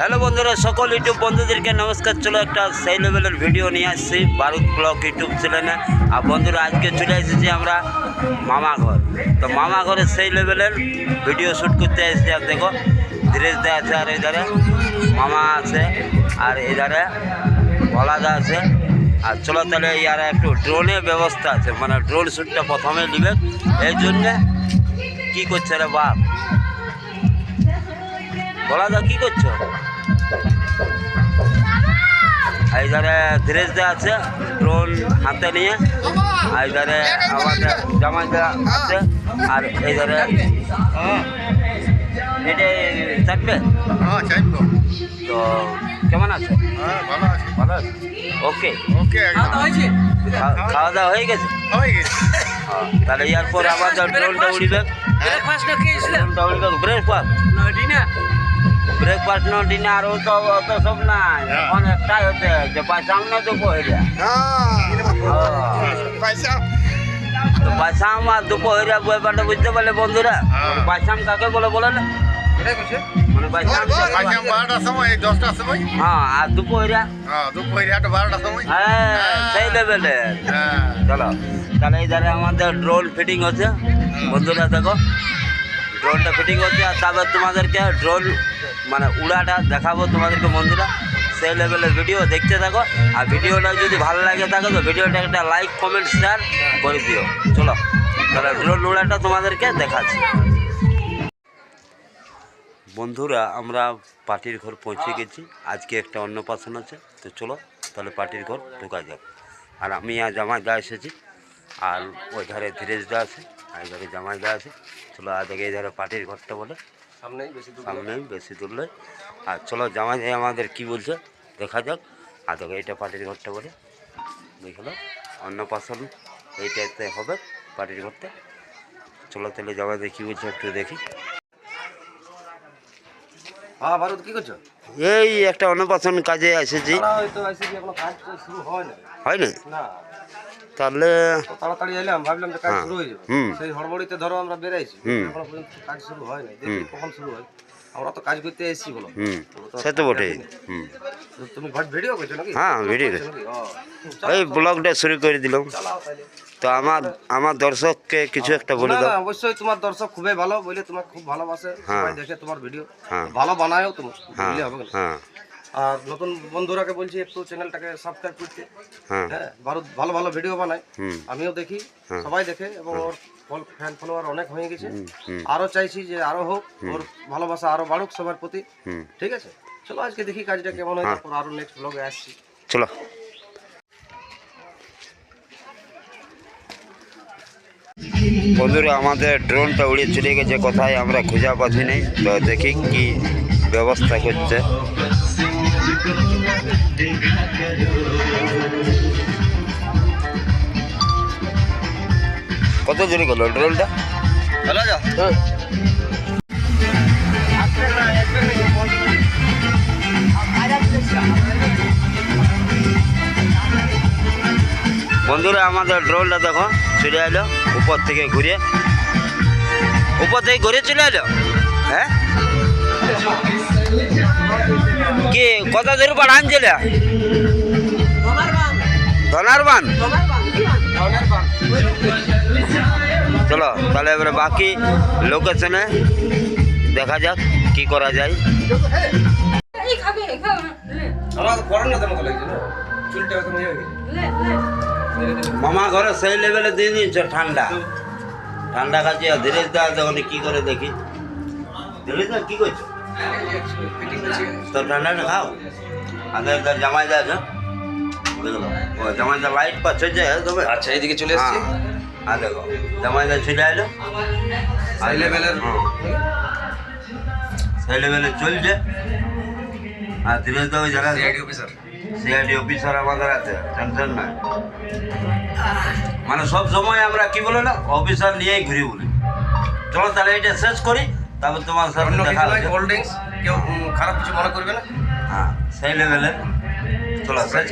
Hello বন্ধুরা, সকল YouTube বন্ধুদেরকে নমস্কার। চলো একটা সেই লেভেলের ভিডিও নিয়ে আসছি, বারুদ ব্লগ ইউটিউব চ্যানেলে। আর বন্ধুরা, আজকে চলে এসেছি আমরা মামা ঘর। তো মামা ঘরে সেই লেভেলের ভিডিও শ্যুট করতে এসেছি, আর দেখো, ধীরেশ দা আছে আর এধারে, মামা আছে, আর এধারে ভোলাদা আছে। আর চলো তাহলে ইয়ার একটু ড্রোনের ব্যবস্থা আছে মানে ড্রোন শ্যুটটা প্রথমে নিবে। এই জন্যে কী করছে রে বাপ? ভোলাদা কী করছ? এইধারে ধীরেশ দা আছে ড্রোন হাতে নিয়ে। আর এইধারে আমাদের জামাই দা আছে আর এইধারে এটা চাপবে তো কেমন আছে? হ্যাঁ ভালো আছে। ওকে ওকে খাওয়া দাওয়া হয়ে গেছে? হয়ে গেছে। হ্যাঁ, তাহলে এরপর আমাদের ড্রোনটা উড়িবে। ব্রেকফাস্ট না খেয়েছিলাম? ড্রোনটা উড়িবে breakfast dinner breakfast no dinner ও তো অত সব নাই। এখন একটাই হচ্ছে যে পয়সা না দেবো হইলে পয়সা তো পয়সা আমার দুপুরে ব্যাপারটা বুঝতে পারলে বন্ধুরা। পয়সা কাকে বলে বলে না মানে হ্যাঁ হ্যাঁ হ্যাঁ হ্যাঁ আমাদের ড্রোন ফিটিং হচ্ছে বন্ধুরা দেখো ড্রোনটা ফিটিং হচ্ছে আর তারপর তোমাদেরকে ড্রোন মানে উড়াটা দেখাবো তোমাদেরকে বন্ধুরা। সেই লেভেলের ভিডিও দেখতে থাকো। আর ভিডিওটা যদি ভালো লাগে থাকে, তো ভিডিওটা একটা লাইক কমেন্ট শেয়ার করে দিও। চলো, তাহলে ড্রোন উড়াটা তোমাদেরকে দেখাচ্ছি। বন্ধুরা, আমরা পার্টির ঘর পৌঁছে গেছি। আজকে একটা অন্নপ্রাশন আছে। তো চলো, তাহলে পার্টির ঘর ঢোকা যাক। আর আমি আর জামাই দা এসেছি। আর ওই ধারে ধীরেশ দা আছে। ধারে জামাই দা আছে। চলো আর দেখে এই ধারে পার্টির ঘরটা বলে। সামনেই বেশি দূর সামনেই বেশি দূরলে আর চলো জামাই ভাই আমাদের কি বলছে দেখা যাক। আর দেখো এইটা পার্টির ঘরটা বলে। দেখল অন্নপ্রাশন এইটাতে হবে পার্টির ঘরটা। চলো তাহলে জামাই ভাই কী বলছে একটু দেখি। হ্যাঁ ভারত কি করছ? এই একটা অন্নপ্রাশন কাজে এসেছি। হয় না। তাহলে তাড়াতাড়ি এলাম ভাবলাম যে কাজ হ্যাঁ। শুরু হয়ে যাবে। হুম। সেই হড়বড়িতে ধরো আমরা বেরাইছি। এখনও পর্যন্ত কাজ শুরু হয় নাই। দেখি কখন শুরু হয়। আমরা তো কাজ করতে এসেছি বলো। হুম। সে তো তো তুমি ভিডিও করছ নাকি? হ্যাঁ, ভিডিও করছ? এই ব্লগটা শুরু করে দিলাম। তো আমার আমার দর্শককে কিছু একটা বলে না দাও অবশ্যই তোমার দর্শক খুবই ভালো বলে তোমার খুব ভালোবাসে। হ্যাঁ। সবাই দেখে তোমার ভিডিও হ্যাঁ। ভালো বানায়ও তুমি হ্যাঁ। হ্যাঁ। আর নতুন বন্ধুরাকে বলছি একটু চ্যানেলটাকে সাবস্ক্রাইব করতে। হ্যাঁ। হ্যাঁ ভালো ভালো ভালো ভিডিও বানায়। আমিও দেখি হ্যাঁ। সবাই দেখে এবং ওর ফ্যান ফলোয়ার অনেক হয়ে গেছে। আরও চাইছি যে আরও হোক ওর ভালোবাসা আরও বাড়ুক সবার প্রতি। হুম। ঠিক আছে? চলো আজকে দেখি কাজটা কেমন হয় হ্যাঁ। তারপর আরও নেক্সট ব্লগে আসছি। চলো। বন্ধুরা আমাদের ড্রোনটা উড়ে চলে গেছে। কোথায় আমরা খুঁজে পাচ্ছি নেই। তো দেখি কি ব্যবস্থা করছে কত জোরে গেল ড্রোনটা? বন্ধুরা আমাদের ড্রোনটা দেখো চলে এলো উপর থেকে ঘুরে উপর থেকে ঘুরে চলে এলো? হ্যাঁ? কি কত দূর বাড়ান চলে ধনার চলো তাহলে এবারে বাকি লোকেশনে দেখা যাক কি করা যায়। ইয়ে মামা ঘরে সেই লেভেলে দিয়ে দিয়েছ ঠান্ডা। ঠান্ডা খাচ্ছি আর ধীরে দা তখন কি করে দেখি? ধীরে দা কি করছি? তো ঠান্ডাটা খাও। আগে তার জামাই দা আছে। বুঝলো ও জামাই দা লাইট পাচ্ছে যে তবে আচ্ছা এইদিকে চলে এসেছি। আর দেখো জামাই দা চলে এলো লেভেলের হ্যাঁ। সেই লেভেলে চলছে। আর ধীরে দা ওই যারা সিআইডি অফিসার সিআইডি অফিসার আমাদের আছে টেনশন নাই। মানে সব সময় আমরা কি বলে না অফিসার নিয়েই ঘুরি বলি। চলো তাহলে এটা শেষ করি। তারপর তোমার সাথে অন্য দেখা নয় কোল্ড ড্রিঙ্কস কেউ খারাপ কিছু মনে করবে না? হ্যাঁ সেই লেভেলে চলো শেষ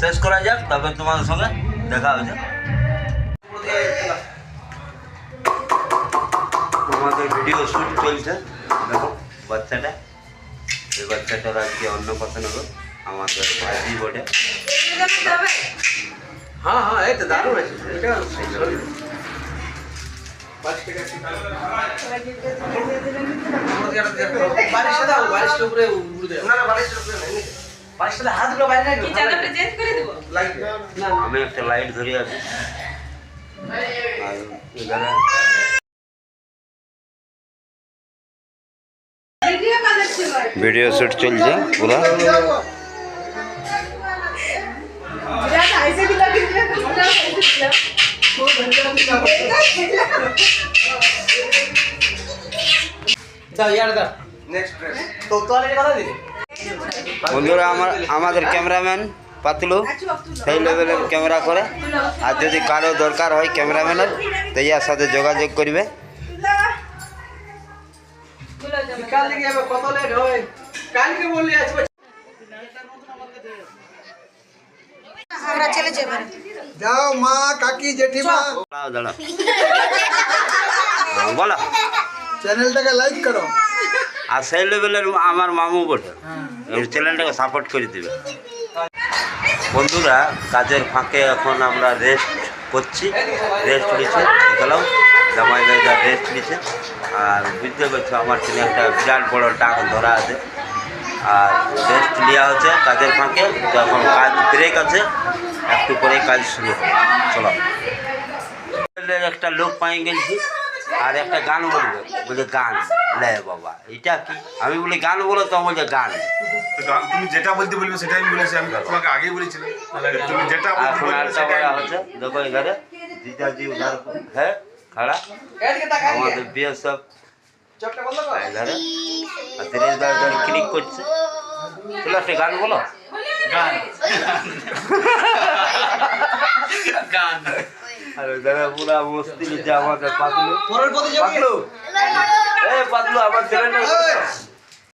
শেষ করা যাক তারপর তোমাদের সঙ্গে দেখা হচ্ছে। আমাদের ভিডিও শ্যুট চলছে। দেখো বাচ্চাটা। এই বাচ্চাটার আজকে অন্য কথা নেব আমাদের ভাজি বটে। হ্যাঁ হ্যাঁ এই তো দারুণ আছে এটা আমি একটা লাইট ধরে আছি। আর এখানে ভিডিও শ্যুট চলছে পুরো। বিরাট আইসে দিলা কিন্তু আমরা দিলা। দাও ইয়ার দাও। নেক্সট ড্রেস তো তোয়ালে কথা দিলে? বন্ধুরা আমার আমাদের ক্যামেরাম্যান পাতলু সেই লেভেলের ক্যামেরা করে। আর যদি কারও দরকার হয় ক্যামেরাম্যানের তো ইয়ার সাথে যোগাযোগ করবে। কাল থেকে যাবে কত লেট হয় কালকে বললি আসবে আমরা চলে যাব যাও মা কাকি জেঠিমা। দাঁড়াও দাঁড়াও। বলো। চ্যানেলটাকে লাইক করো। আর সেই লেভেলের আমার মামু বটে। এই চ্যানেলটাকে সাপোর্ট করে দিবে। বন্ধুরা কাজের ফাঁকে এখন আমরা রেস্ট করছি। রেস্ট নিচ্ছে দেখালাম। জামাই দাদা রেস্ট নিচ্ছে। আর বুঝতে পারছ আমার ছেলে একটা বিরাট বড় টাক ধরা আছে। আর রেস্ট নেওয়া হচ্ছে কাজের ফাঁকে। তো এখন কাজ ব্রেক আছে। একটু পরে কাজ শুরু হবে। চলো। একটা লোক পাই গেছি। আর একটা গান বলবে বলে গান। লে বাবা এটা কি? আমি বলি গান বলো তো বলছে গান। তুমি যেটা বলতে বলবে সেটাই আমি বলেছি আমি তোমাকে আগেই বলেছিলাম। তুমি যেটা বলতে এখন সেটাই বলা হচ্ছে দেখো এখানে। জিজাজি উধার হ্যাঁ খাড়া। এদিকে তাকাই। আমাদের বিয়ে সব। চোখটা বন্ধ কর। এধারে আর দিনেশ এধারে ক্লিক করছে। চলো একটা গান বলো? গান। গান। আর এধারে পুরা মস্তি নিচ্ছে আমাদের পাতলু। পরের পাতলু। এ পাতলু আমার ছেলে